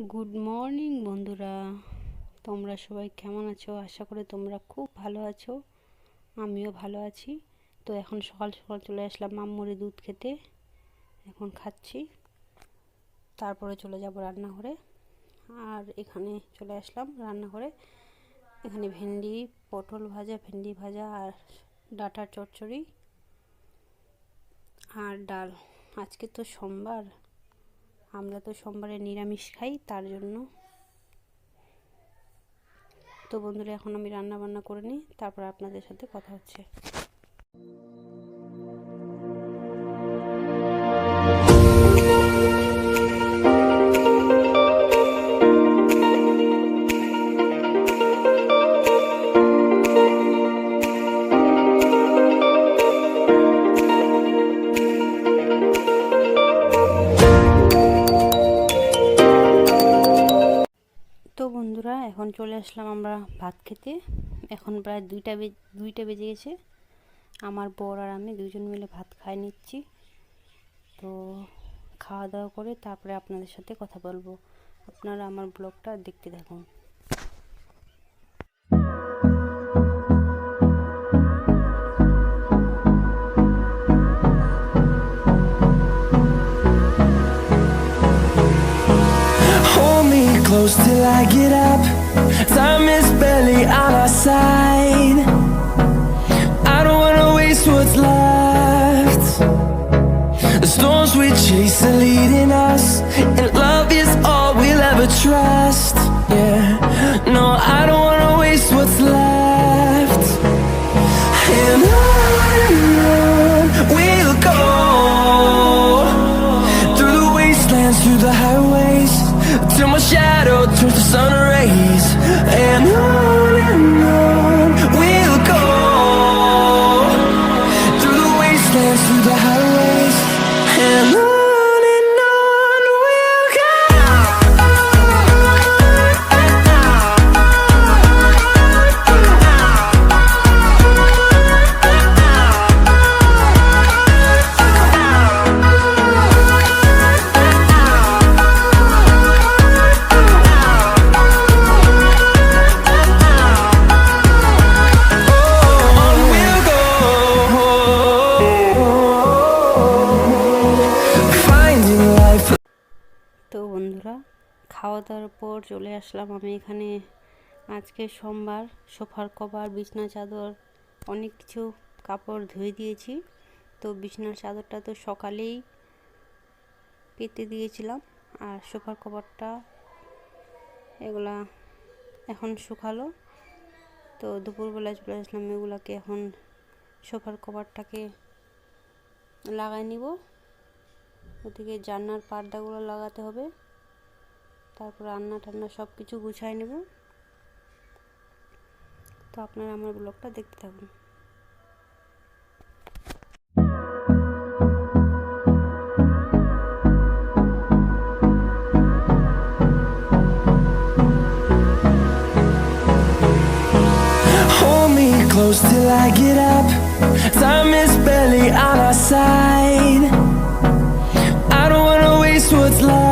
Good morning বন্ধুরা। তোমরা সবাই কেমন আছো? আশা করে তোমরা খুব ভালো আছো। আমিও ভালো আছি। তো এখন সকাল সকাল চলে আসলাম মাম্মুরি দুধ খেতে। এখন খাচ্ছি। তারপরে চলে যাব রান্নাঘরে। আর এখানে চলে আসলাম রান্নাঘরে। এখানে ভেন্ডি, পটল ভাজা, ভেন্ডি ভাজা আর ডাটার চচ্চড়ি আর ডাল। আজকে তো সোমবার। আমরা তো সোমবারে নিরামিষ খাই, তার জন্য। তো বন্ধুরা, এখন আমি রান্না বান্না করে নিই, তারপর আপনাদের সাথে কথা হচ্ছে। এখন চলে আসলাম আমরা ভাত খেতে। এখন প্রায় দুইটা বেজে দুইটা বেজে গেছে। আমার বর আর আমি দুজন মিলে ভাত খাই নিচ্ছি। তো খাওয়া দাওয়া করে তারপরে আপনাদের সাথে কথা বলব। আপনারা আমার ব্লগটা দেখতে থাকুন। Close till I get up. Time is barely on our side. দাওয়ার পর চলে আসলাম আমি এখানে। আজকে সোমবার, সোফার কভার, বিছনা চাদর, অনেক কিছু কাপড় ধুয়ে দিয়েছি। তো বিছনার চাদরটা তো সকালেই পেতে দিয়েছিলাম আর সোফার কভারটা এগুলা এখন শুকালো। তো দুপুরবেলায় চলে আসলাম এগুলাকে এখন সোফার কভারটাকে লাগাই নিব। ওদিকে জান্নার পর্দাগুলো লাগাতে হবে। তারপর রান্না টান্না সব কিছু গুছাই নেব তো আপনারা আমার ব্লগটা দেখতে থাকুন close till I get up. Time is barely on our side. I don't wanna waste what's left.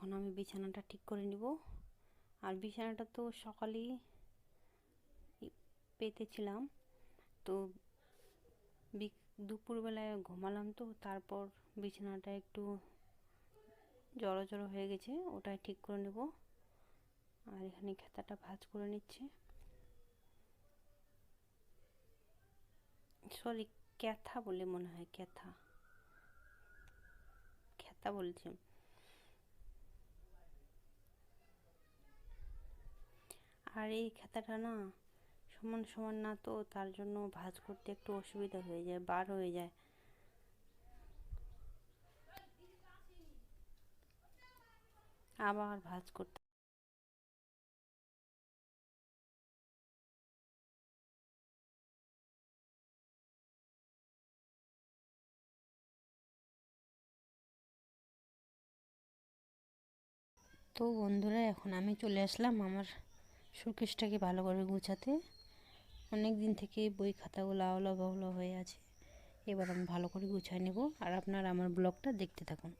এখন আমি বিছানাটা ঠিক করে নিব। আর বিছানাটা তো সকালেই পেতেছিলাম। তো দুপুরবেলায় ঘুমালাম তো, তারপর বিছানাটা একটু জড়ো জড়ো হয়ে গেছে, ওটাই ঠিক করে নেব। আর এখানে খেতাটা ভাজ করে নিচ্ছে। সরি ক্যাথা বলে মনে হয়, ক্যাথা। খেতা বলছি আর এই খেতাটা না সমান সমান না তো তার জন্য ভাঁজ করতে একটু অসুবিধা হয়ে যায়, বার হয়ে যায়। আবার ভাজ করতে তো বন্ধুরা, এখন আমি চলে আসলাম আমার শোকেসটাকে ভালো করে গুছাতে অনেক দিন থেকে বই খাতাগুলো আওলা বাউলা হয়ে আছে। এবার আমি ভালো করে গুছাই নেব। আর আপনারা আমার ব্লগটা দেখতে থাকুন।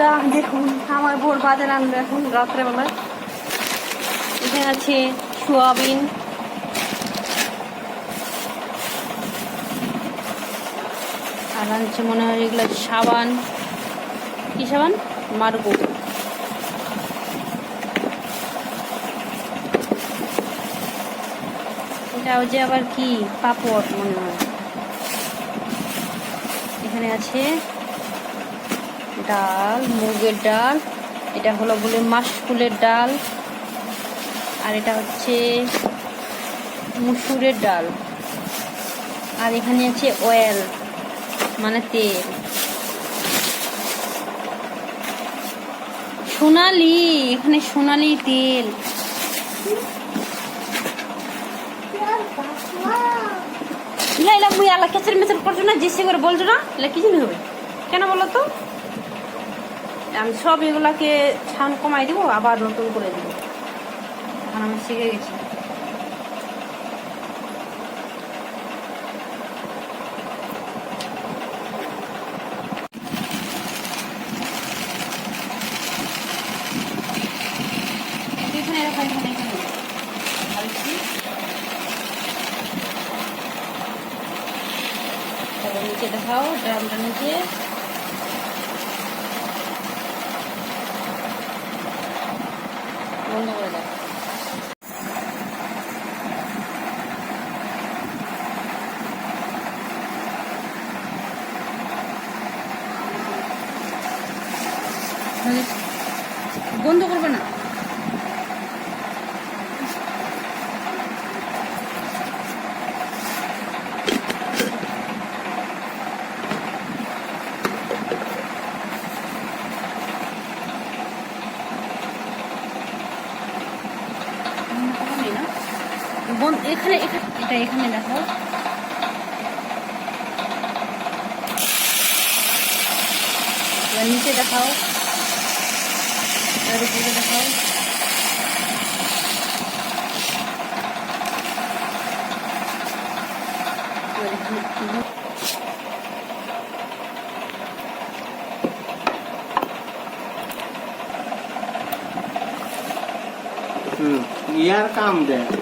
বন্ধুরা, দেখুন, আমার ভোর বাজার আনবে এখন রাত্রেবেলা এখানে আছে সোয়াবিন। আর আনছে মনে হয় এগুলো সাবান। কি সাবান? মার্গো। এটাও যে আবার কি? পাপড় মনে হয়। এখানে আছে ডাল, মুগের ডাল, এটা হলো বলে মাসকুলের ডাল, আর এটা হচ্ছে মুসুরের ডাল। আর এখানে আছে অয়েল মানে তেল। সোনালি, এখানে সোনালি তেল। ইলা ইলা মুই আলা কেচের মেচের করছ না জেসি করে বলছো না? এলা কি হবে? কেন বলো তো? আমি সব এগুলাকে ছান কমাই দিব, আবার নতুন করে দিব। এখন আমি শিখে গেছি। নিচে দেখাও, ড্রামটা নিচে। বন্ধ করে দাও বন্ধ করবে না হবে না বোন এখানে এটা এখানে দেখো। নিচে দেখাও। আর উপরে দেখাও। ইয়ার কাম দেয়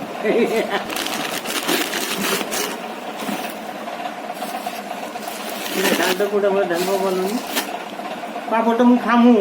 দানটা কোটা বলে দান পাবো না পাবো তো মুখ খামু